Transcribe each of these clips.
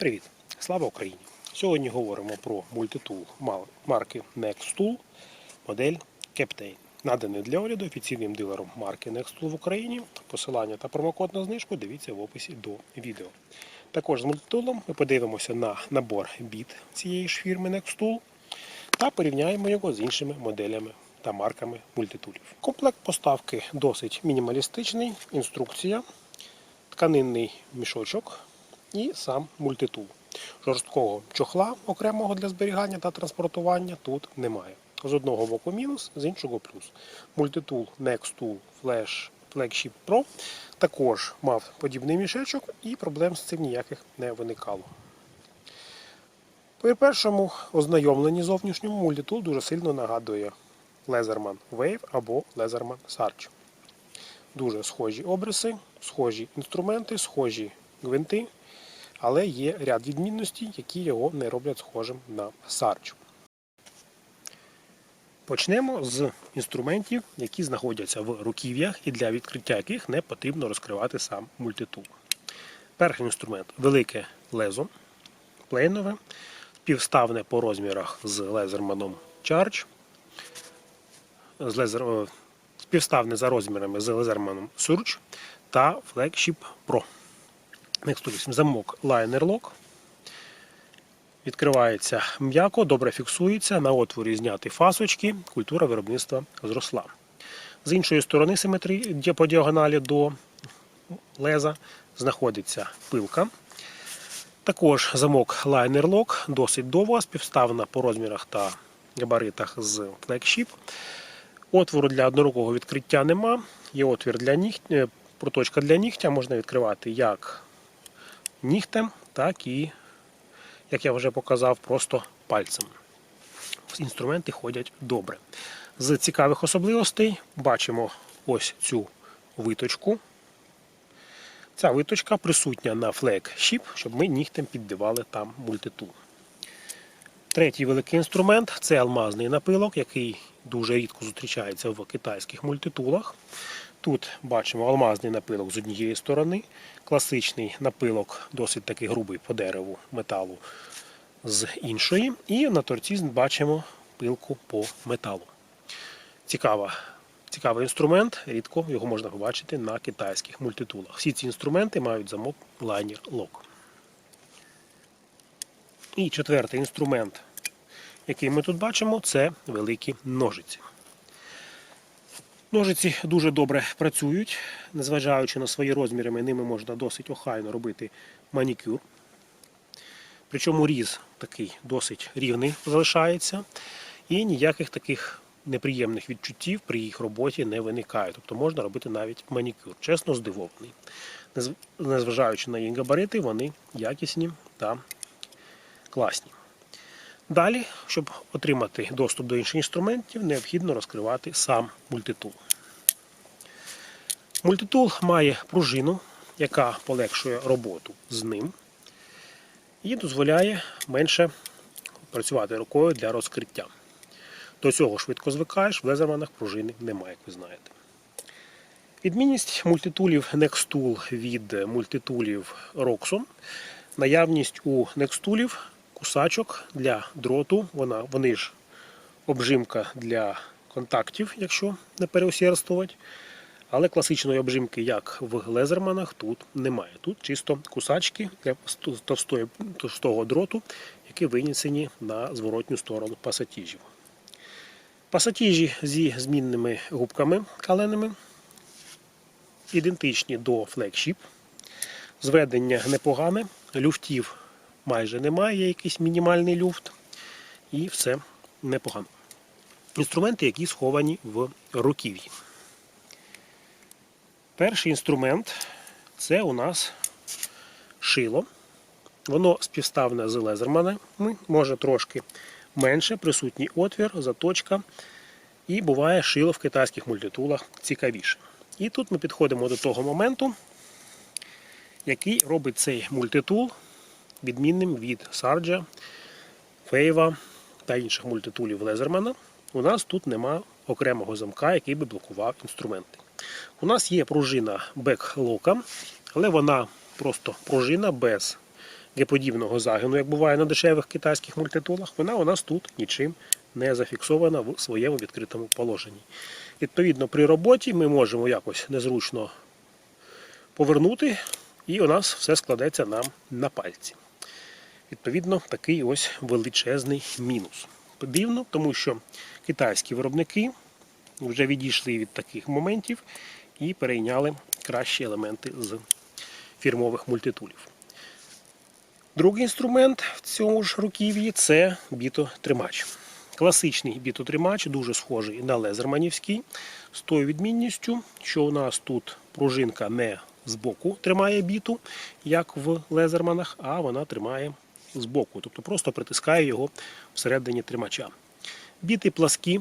привіт! Слава Україні! Сьогодні говоримо про мультитул марки Nextool, модель Captain. Наданий для огляду офіційним дилером марки Nextool в Україні. Посилання та промокод на знижку дивіться в описі до відео. Також з мультитулом ми подивимося на набор біт цієї ж фірми Nextool та порівняємо його з іншими моделями та марками мультитулів. Комплект поставки досить мінімалістичний, інструкція, тканинний мішочок і сам мультитул. Жорсткого чохла окремого для зберігання та транспортування тут немає. З одного боку мінус, з іншого плюс. Мультитул Nextool Flash Flagship Pro також мав подібний мішечок і проблем з цим ніяких не виникало. При першому ознайомленні зовнішньому мультитул дуже сильно нагадує Leatherman Wave або Leatherman Sarge. Дуже схожі обриси, схожі інструменти, схожі гвинти, але є ряд відмінностей, які його не роблять схожим на Sarge. Почнемо з інструментів, які знаходяться в руків'ях і для відкриття яких не потрібно розкривати сам мультитул. Перший інструмент велике лезо, плейнове, співставне по розмірах з лезерманом Charge, з лезер, співставне за розмірами з лезерманом Surge та Flagship Pro. Next 8 замок Liner Lock. Відкривається м'яко, добре фіксується. На отворі зняті фасочки, культура виробництва зросла. З іншої сторони симетрії по діагоналі до леза знаходиться пилка. Також замок Liner Lock, досить довга, співставна по розмірах та габаритах з Flagship. Отвору для однорукого відкриття нема. Є отвір для нігтя, проточка для нігтя можна відкривати як нігтем, так і, як я вже показав, просто пальцем. Інструменти ходять добре. З цікавих особливостей бачимо ось цю виточку. Ця виточка присутня на флегшіп, щоб ми нігтем піддивали там мультитул. Третій великий інструмент це алмазний напилок, який дуже рідко зустрічається в китайських мультитулах. Тут бачимо алмазний напилок з однієї сторони, класичний напилок, досить такий грубий по дереву металу з іншої. І на торці бачимо пилку по металу. Цікава, цікавий інструмент, рідко його можна побачити на китайських мультитулах. Всі ці інструменти мають замок Liner Lock. І четвертий інструмент, який ми тут бачимо, це великі ножиці. Ножиці дуже добре працюють, незважаючи на свої розміри, ними можна досить охайно робити манікюр. Причому різ такий досить рівний залишається, і ніяких таких неприємних відчуттів при їх роботі не виникає. Тобто можна робити навіть манікюр. Чесно здивований. Незважаючи на їх габарити, вони якісні та класні. Далі, щоб отримати доступ до інших інструментів, необхідно розкривати сам мультитул. Мультитул має пружину, яка полегшує роботу з ним і дозволяє менше працювати рукою для розкриття. До цього швидко звикаєш, в лезерманах пружини немає, як ви знаєте. Відмінність мультитулів Nextool від мультитулів Roxxon. Наявність у Nextoolів кусачок для дроту. Вона, вони ж обжимка для контактів, якщо не переусердствувати. Але класичної обжимки, як в лезерманах, тут немає. Тут чисто кусачки для товстого дроту, які винесені на зворотню сторону пасатіжів. Пасатіжі зі змінними губками каленими, ідентичні до флегшіп. Зведення непогане, люфтів майже немає, є якийсь мінімальний люфт, і все непогано. Інструменти, які сховані в руків'ї. Перший інструмент це у нас шило. Воно співставне з лезерманами, може трошки менше, присутній отвір, заточка. І буває шило в китайських мультитулах цікавіше. І тут ми підходимо до того моменту, який робить цей мультитул відмінним від Сарджа, Фейва та інших мультитулів Лезермана. У нас тут нема окремого замка, який би блокував інструменти. У нас є пружина беклока, але вона просто пружина без геподібного загину, як буває на дешевих китайських мультитулах, вона у нас тут нічим не зафіксована в своєму відкритому положенні. Відповідно, при роботі ми можемо якось незручно повернути, і у нас все складеться нам на пальці. Відповідно, такий ось величезний мінус. Дивно, тому що китайські виробники вже відійшли від таких моментів і перейняли кращі елементи з фірмових мультитулів. Другий інструмент в цьому ж руків'ї це бітотримач. Класичний бітотримач, дуже схожий на лезерманівський, з тою відмінністю, що у нас тут пружинка не збоку тримає біту, як в лезерманах, а вона тримає збоку, тобто просто притискає його всередині тримача. Біти пласкі,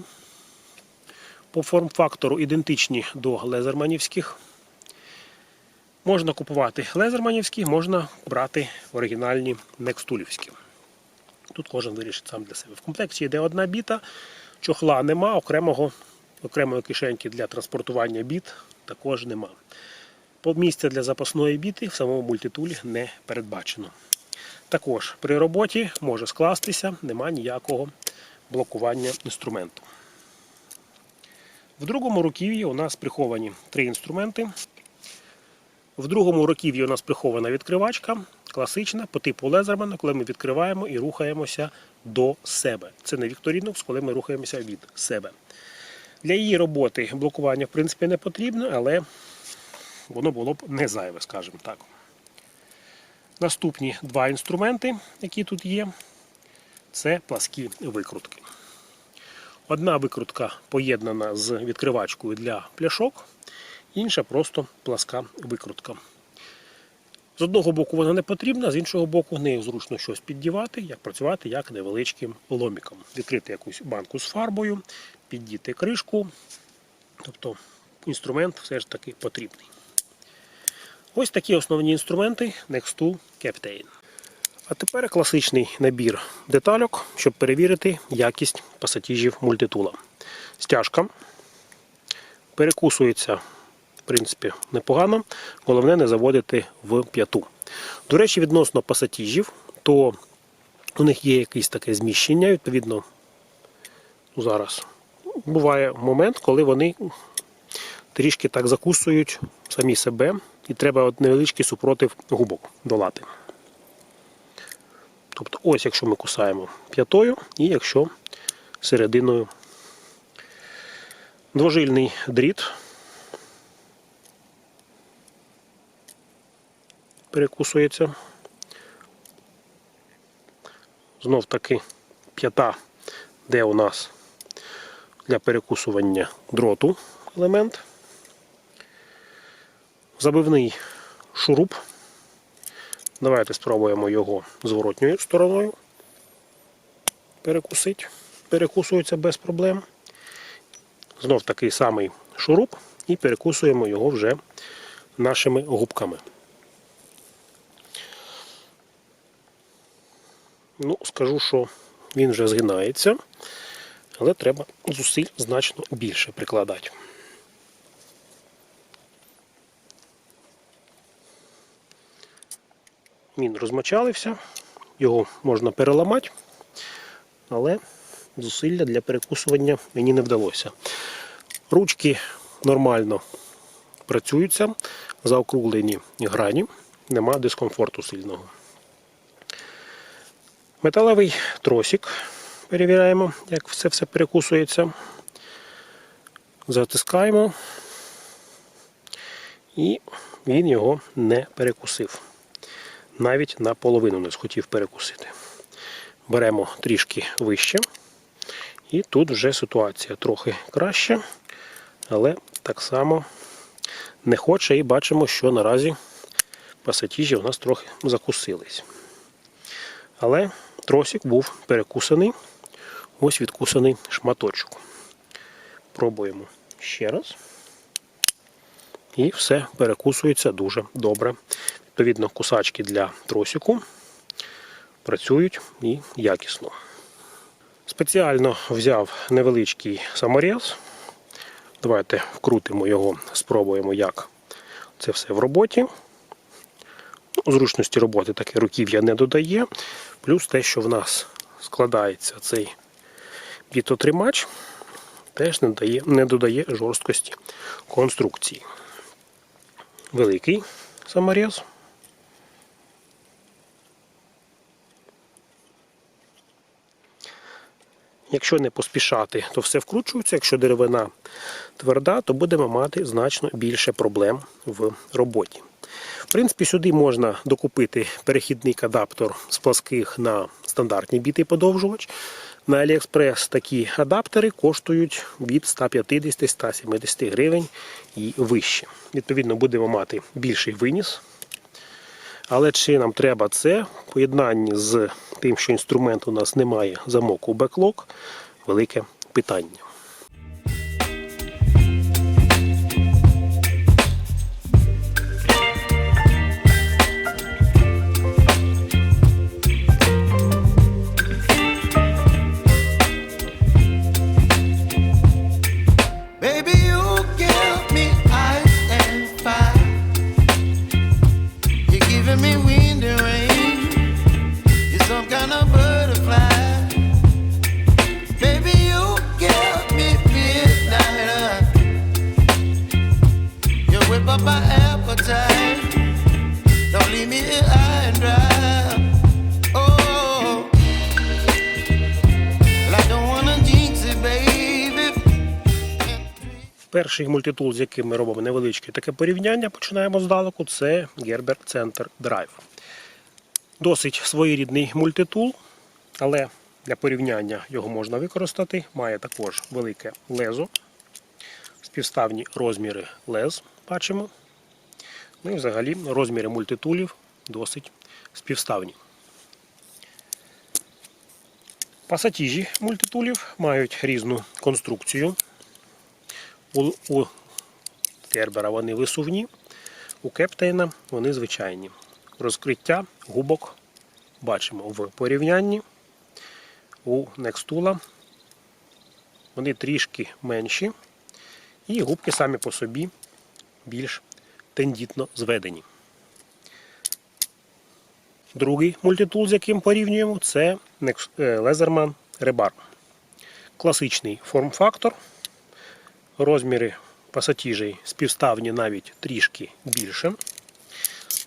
по форм-фактору ідентичні до лезерманівських. Можна купувати лезерманівські, можна брати оригінальні некстулівські. Тут кожен вирішить сам для себе. В комплекті йде одна біта, чохла нема, окремого, окремої кишеньки для транспортування біт також нема. Місця для запасної біти в самому мультитулі не передбачено. Також при роботі може скластися, нема ніякого блокування інструменту. В другому руків'ї у нас приховані три інструменти. В другому руків'ї у нас прихована відкривачка, класична по типу Лезермана, коли ми відкриваємо і рухаємося до себе. Це не Victorinox, коли ми рухаємося від себе. Для її роботи блокування, в принципі, не потрібно, але воно було б не зайве, скажімо так. Наступні два інструменти, які тут є, це пласкі викрутки. Одна викрутка поєднана з відкривачкою для пляшок, інша просто пласка викрутка. З одного боку вона не потрібна, з іншого боку, нею зручно щось піддівати, як працювати як невеличким ломіком. Відкрити якусь банку з фарбою, піддіти кришку. Тобто інструмент все ж таки потрібний. Ось такі основні інструменти Nextool Captain. А тепер класичний набір детальок, щоб перевірити якість пасатіжів мультитула. Стяжка перекусується, в принципі, непогано. Головне не заводити в п'яту. До речі, відносно пасатіжів, то у них є якесь таке зміщення, відповідно, зараз буває момент, коли вони трішки так закусують самі себе, і треба от невеличкий супротив губок долати. Тобто, ось якщо ми кусаємо п'ятою, і якщо серединою двожильний дріт перекусується. Знов таки п'ята, де у нас для перекусування дроту елемент. Забивний шуруп. Давайте спробуємо його зворотньою стороною. Перекусити. Перекусується без проблем. Знов такий самий шуруп і перекусуємо його вже нашими губками. Ну, скажу, що він вже згинається, але треба зусиль значно більше прикладати. Він розмочалився, його можна переламати, але зусилля для перекусування мені не вдалося. Ручки нормально працюються, заокруглені грані, нема дискомфорту сильного. Металевий тросик. Перевіряємо, як все все перекусується. Затискаємо, і він його не перекусив навіть наполовину не схотів перекусити. Беремо трішки вище. І тут вже ситуація трохи краща, але так само не хоче і бачимо, що наразі пасатіжі у нас трохи закусились. Але тросик був перекусаний, ось відкусаний шматочок. Пробуємо ще раз. І все перекусується дуже добре. Відповідно, кусачки для тросику працюють і якісно. Спеціально взяв невеличкий саморіз. Давайте вкрутимо його, спробуємо, як це все в роботі. Ну, Зручності роботи таке руків'я не додає. Плюс те, що в нас складається цей бітотримач, теж не додає, не додає жорсткості конструкції. Великий саморіз. Якщо не поспішати, то все вкручується. Якщо деревина тверда, то будемо мати значно більше проблем в роботі. В принципі, сюди можна докупити перехідник адаптер з пласких на стандартні біти подовжувач. На AliExpress такі адаптери коштують від 150-170 гривень і вище. Відповідно, будемо мати більший виніс. Але чи нам треба це в поєднанні з тим, що інструмент у нас немає замоку беклок, велике питання. Перший мультитул, з яким ми робимо невеличке таке порівняння, починаємо здалеку, це Gerber Center Drive. Досить своєрідний мультитул, але для порівняння його можна використати. Має також велике лезо, співставні розміри лез бачимо. Ну і взагалі розміри мультитулів досить співставні. Пасатіжі мультитулів мають різну конструкцію. У, у Кербера вони висувні, у Кептейна вони звичайні. Розкриття губок бачимо в порівнянні. У Некстула вони трішки менші, і губки самі по собі більш тендітно зведені. Другий мультитул, з яким порівнюємо, це е, Leatherman Rebar. Класичний форм-фактор. Розміри пасатіжей співставні навіть трішки більше.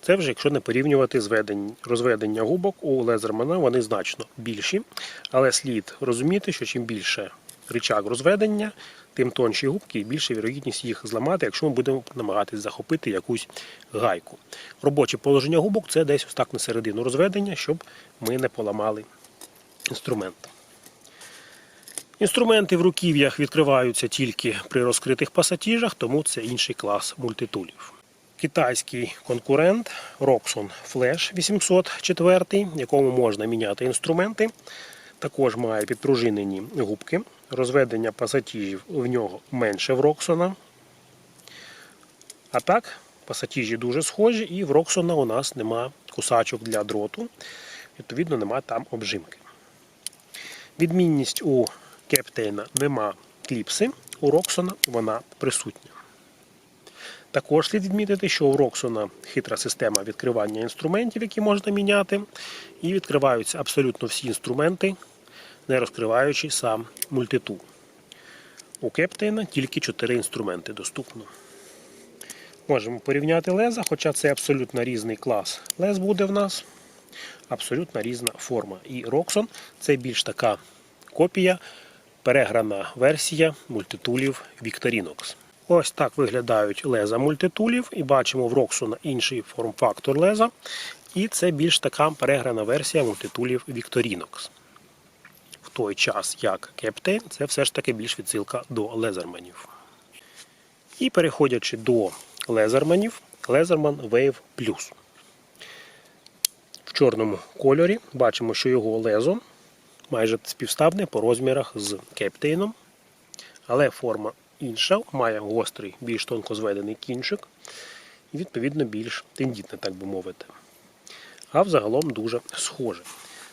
Це вже якщо не порівнювати зведень, розведення губок у лезермана, вони значно більші. Але слід розуміти, що чим більше рычаг розведення, тим тонші губки і більша вірогідність їх зламати, якщо ми будемо намагатись захопити якусь гайку. Робоче положення губок це десь ось так на середину розведення, щоб ми не поламали інструмент. Інструменти в руків'ях відкриваються тільки при розкритих пасатіжах, тому це інший клас мультитулів. Китайський конкурент Roxon Flash 804, якому можна міняти інструменти, також має підпружинені губки. Розведення пасатіжів в нього менше в Роксона. А так, пасатіжі дуже схожі, і в Роксона у нас нема кусачок для дроту, відповідно, нема там обжимки. Відмінність у Кептейна нема кліпси, у Роксона вона присутня. Також слід відмітити, що у Роксона хитра система відкривання інструментів, які можна міняти, і відкриваються абсолютно всі інструменти, не розкриваючи сам мультитул. У Кептейна тільки 4 інструменти доступно. Можемо порівняти леза, хоча це абсолютно різний клас лез буде в нас. Абсолютно різна форма. І Roxon це більш така копія, переграна версія мультитулів Victorinox. Ось так виглядають леза мультитулів, і бачимо в Roxon інший форм-фактор леза. І це більш така переграна версія мультитулів Victorinox. В той час, як Captain, це все ж таки більш відсилка до лезерманів. І переходячи до лезерманів, Leatherman Wave Plus. В чорному кольорі бачимо, що його лезо майже співставне по розмірах з кептейном, але форма інша, має гострий, більш тонко зведений кінчик і, відповідно, більш тендітне, так би мовити. А взагалом дуже схоже.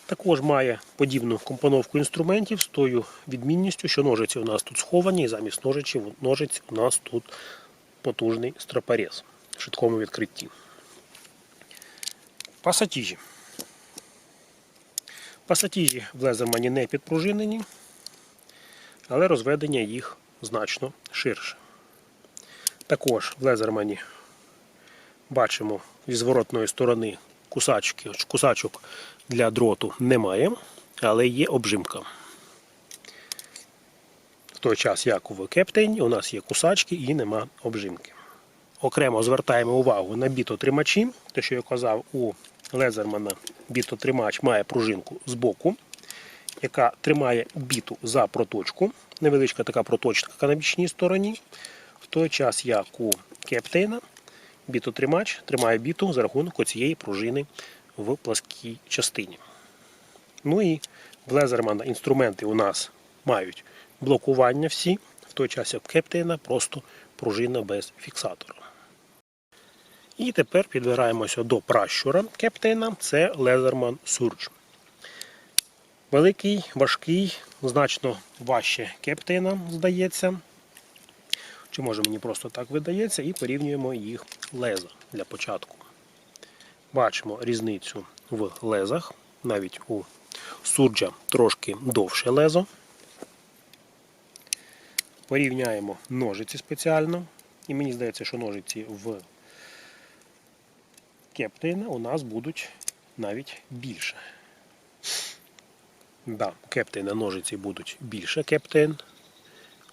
Також має подібну компоновку інструментів з тою відмінністю, що ножиці у нас тут сховані, і замість ножиці, ножиць у нас тут потужний стропорез в швидкому відкритті. Пасатіжі. Пасатіжі в лезермані не підпружинені, але розведення їх значно ширше. Також в лезермані бачимо зі зворотної сторони кусачки, кусачок для дроту немає, але є обжимка. В той час, як в кептейні, у нас є кусачки і нема обжимки. Окремо звертаємо увагу на бітотримачі. Те, що я казав, у Лезермана бітотримач має пружинку з боку, яка тримає біту за проточку. Невеличка така проточка на бічній стороні. В той час, як у Кептейна, бітотримач тримає біту за рахунок цієї пружини в пласкій частині. Ну і в Лезермана інструменти у нас мають блокування всі, в той час як Кептейна просто пружина без фіксатора. І тепер підбираємося до пращура Кептейна. Це Leatherman Surge. Великий, важкий, значно важче Кептейна, здається. Чи може мені просто так видається, і порівнюємо їх леза для початку. Бачимо різницю в лезах. Навіть у сурджа трошки довше лезо. Порівняємо ножиці спеціально. І мені здається, що ножиці в Кептейна у нас будуть навіть більше. Да, Кептейна ножиці будуть більше Кептейн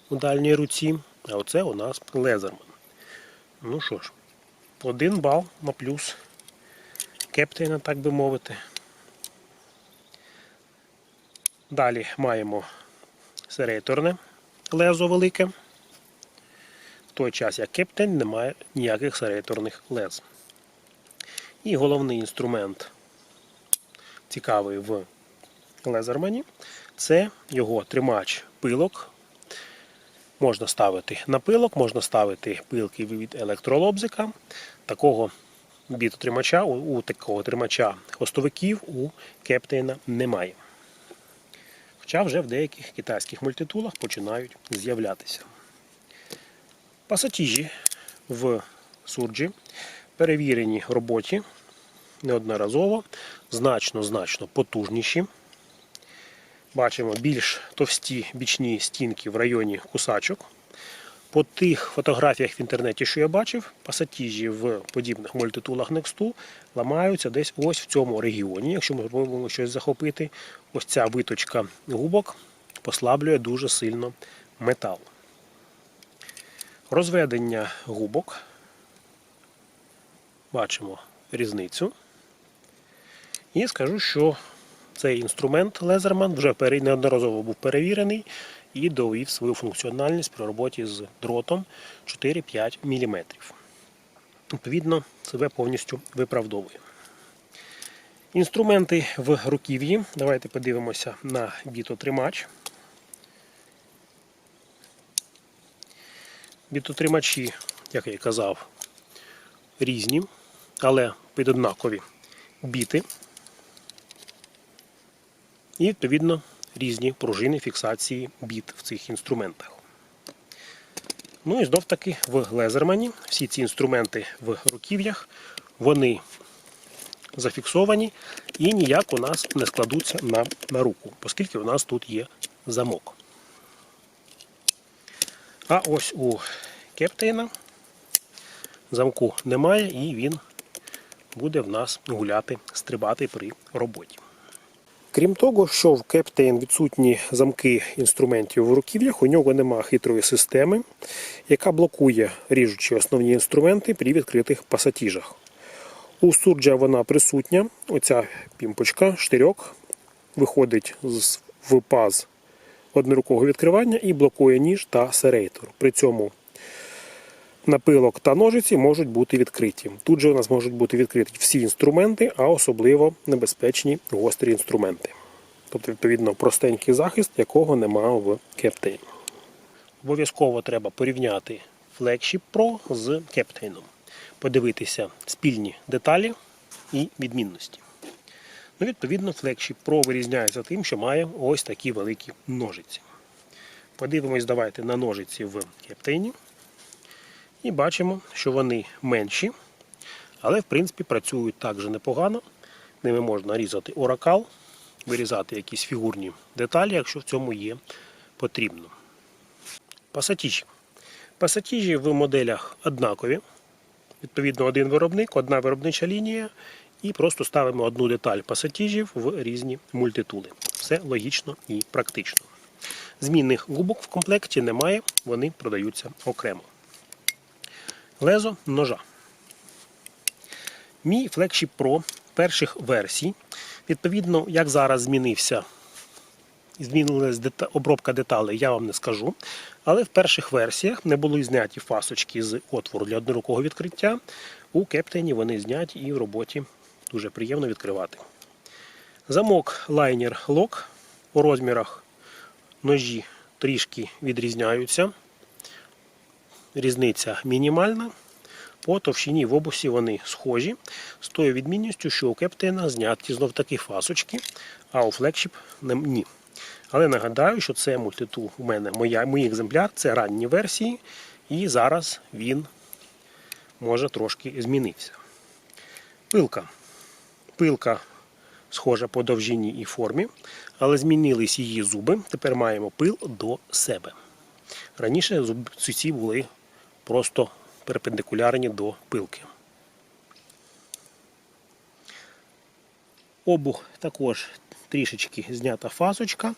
у дальній руці, а оце у нас Лезерман. Ну що ж, один бал на плюс Кептейна, так би мовити. Далі маємо серейторне лезо велике. В той час, як Кептейн, немає ніяких серейторних лез. І головний інструмент, цікавий в Лезермані, це його тримач пилок. Можна ставити на пилок, можна ставити пилки від електролобзика. Такого бітотримача, у, такого тримача хвостовиків у Кептейна немає. Хоча вже в деяких китайських мультитулах починають з'являтися. Пасатіжі в сурджі перевірені роботі неодноразово, значно-значно потужніші. Бачимо більш товсті бічні стінки в районі кусачок. По тих фотографіях в інтернеті, що я бачив, пасатіжі в подібних мультитулах Nextu ламаються десь ось в цьому регіоні. Якщо ми спробуємо щось захопити, ось ця виточка губок послаблює дуже сильно метал. Розведення губок бачимо різницю. І скажу, що цей інструмент Лезерман вже неодноразово був перевірений і довів свою функціональність при роботі з дротом 4-5 мм. Відповідно, себе повністю виправдовує. Інструменти в руків'ї. Давайте подивимося на бітотримач. Бітотримачі, як я і казав, різні, але під однакові біти. І, відповідно, різні пружини фіксації біт в цих інструментах. Ну і знов таки в Лезермані всі ці інструменти в руків'ях, вони зафіксовані і ніяк у нас не складуться на, на руку, оскільки у нас тут є замок. А ось у Кептейна замку немає і він буде в нас гуляти, стрибати при роботі. Крім того, що в Кептейн відсутні замки інструментів в руків'ях, у нього нема хитрої системи, яка блокує ріжучі основні інструменти при відкритих пасатіжах. У сурджа вона присутня, оця пімпочка, штирьок, виходить з- паз однорукого відкривання і блокує ніж та серейтор. При цьому напилок та ножиці можуть бути відкриті. Тут же у нас можуть бути відкриті всі інструменти, а особливо небезпечні гострі інструменти. Тобто, відповідно, простенький захист, якого нема в Captain. Обов'язково треба порівняти Flagship Pro з Captain. Подивитися спільні деталі і відмінності. Ну, відповідно, Flagship Pro вирізняється тим, що має ось такі великі ножиці. Подивимось, давайте на ножиці в Captain. І бачимо, що вони менші, але в принципі працюють так же непогано, Ними можна різати оракал, вирізати якісь фігурні деталі, якщо в цьому є потрібно. Пасатіжі. Пасатіжі в моделях однакові. Відповідно, один виробник, одна виробнича лінія, і просто ставимо одну деталь пасатіжів в різні мультитули. Все логічно і практично. Змінних губок в комплекті немає, вони продаються окремо. Лезо ножа. Мій флагшип Pro перших версій. Відповідно, як зараз змінився, змінилась дета- обробка деталей, я вам не скажу. Але в перших версіях не були зняті фасочки з отвору для однорукого відкриття. У Кептені вони зняті і в роботі дуже приємно відкривати. Замок лайнер лок у розмірах ножі трішки відрізняються. Різниця мінімальна. По товщині в обусі вони схожі, з тою відмінністю, що у Кептена зняті знов таки фасочки, а у флекшіп ні. Але нагадаю, що це мультитул у мене моя, мій екземпляр, це ранні версії, і зараз він може трошки змінився. Пилка. Пилка схожа по довжині і формі, але змінились її зуби. Тепер маємо пил до себе. Раніше зубці ці були просто перпендикулярні до пилки. Обух також трішечки знята фасочка.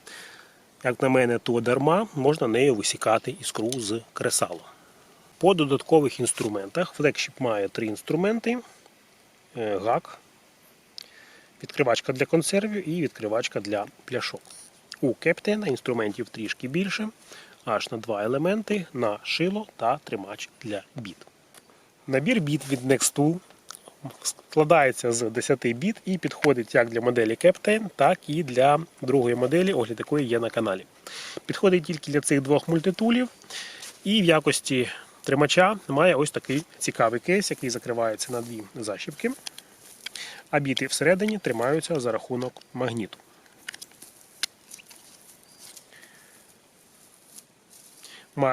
Як на мене, то дарма можна нею висікати іскру з кресалу. По додаткових інструментах флекшіп має три інструменти: е, гак, відкривачка для консервів і відкривачка для пляшок. У Кептена інструментів трішки більше, аж на два елементи на шило та тримач для біт. Набір біт від Nextool складається з 10 біт і підходить як для моделі Captain, так і для другої моделі, огляд якої є на каналі. Підходить тільки для цих двох мультитулів. І в якості тримача має ось такий цікавий кейс, який закривається на дві защіпки. А біти всередині тримаються за рахунок магніту.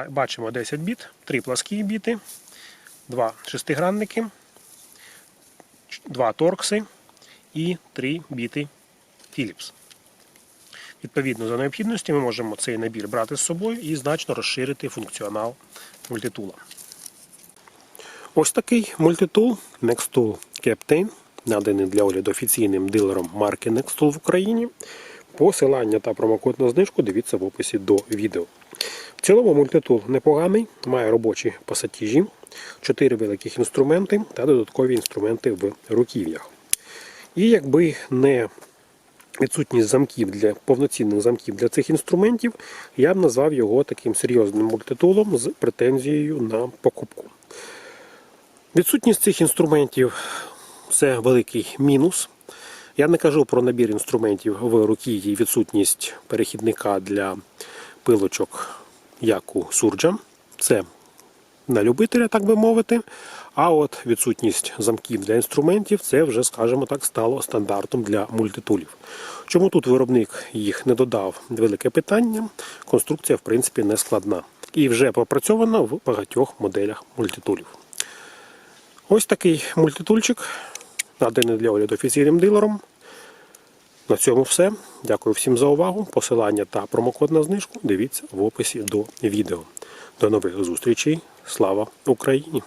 Бачимо 10 біт, 3 пласкі біти, 2 шестигранники, 2 торкси і 3 біти Philips. Відповідно, за необхідності ми можемо цей набір брати з собою і значно розширити функціонал мультитула. Ось такий мультитул Nextool Captain, наданий для огляду офіційним дилером марки Nextool в Україні. Посилання та промокод на знижку дивіться в описі до відео. В цілому мультитул непоганий, має робочі пасатіжі, 4 великих інструменти та додаткові інструменти в руків'ях. І якби не відсутність замків для повноцінних замків для цих інструментів, я б назвав його таким серйозним мультитулом з претензією на покупку. Відсутність цих інструментів це великий мінус. Я не кажу про набір інструментів в руків'ї, відсутність перехідника для пилочок, як у сурджа. Це на любителя, так би мовити. А от відсутність замків для інструментів це вже, скажімо так, стало стандартом для мультитулів. Чому тут виробник їх не додав? Велике питання. Конструкція, в принципі, не складна. І вже пропрацьована в багатьох моделях мультитулів. Ось такий мультитульчик, наданий для огляду офіційним дилером. На цьому все. Дякую всім за увагу. Посилання та промокод на знижку дивіться в описі до відео. До нових зустрічей. Слава Україні!